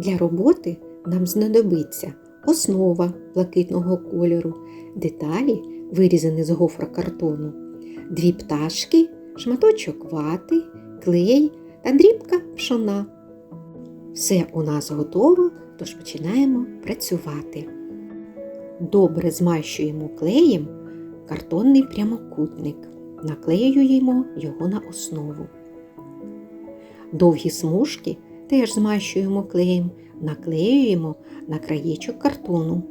Для роботи нам знадобиться основа блакитного кольору, деталі, вирізані з гофрокартону, дві пташки, шматочок вати, клей та дрібка пшона. Все у нас готово, тож починаємо працювати. Добре змащуємо клеєм картонний прямокутник, наклеюємо його на основу. Довгі смужки теж змащуємо клеєм, наклеюємо на краєчок картону.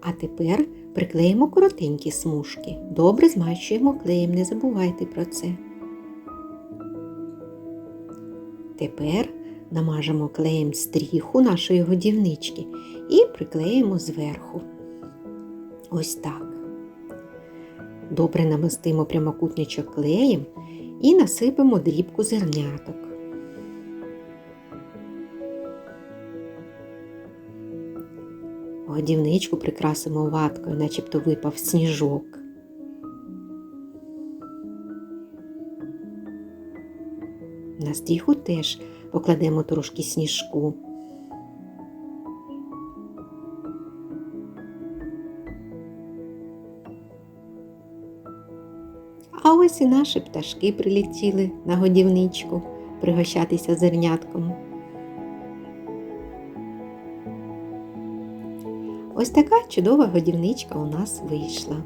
А тепер приклеїмо коротенькі смужки. Добре змащуємо клеєм, не забувайте про це. Тепер намажемо клеєм стріху нашої годівнички і приклеїмо зверху. Ось так. Добре намастимо прямокутничок клеєм і насипемо дрібку зерняток. Годівничку прикрасимо ваткою, начебто випав сніжок. На стріху теж покладемо трошки сніжку. А ось і наші пташки прилетіли на годівничку пригощатися зернятком. Ось така чудова годівничка у нас вийшла.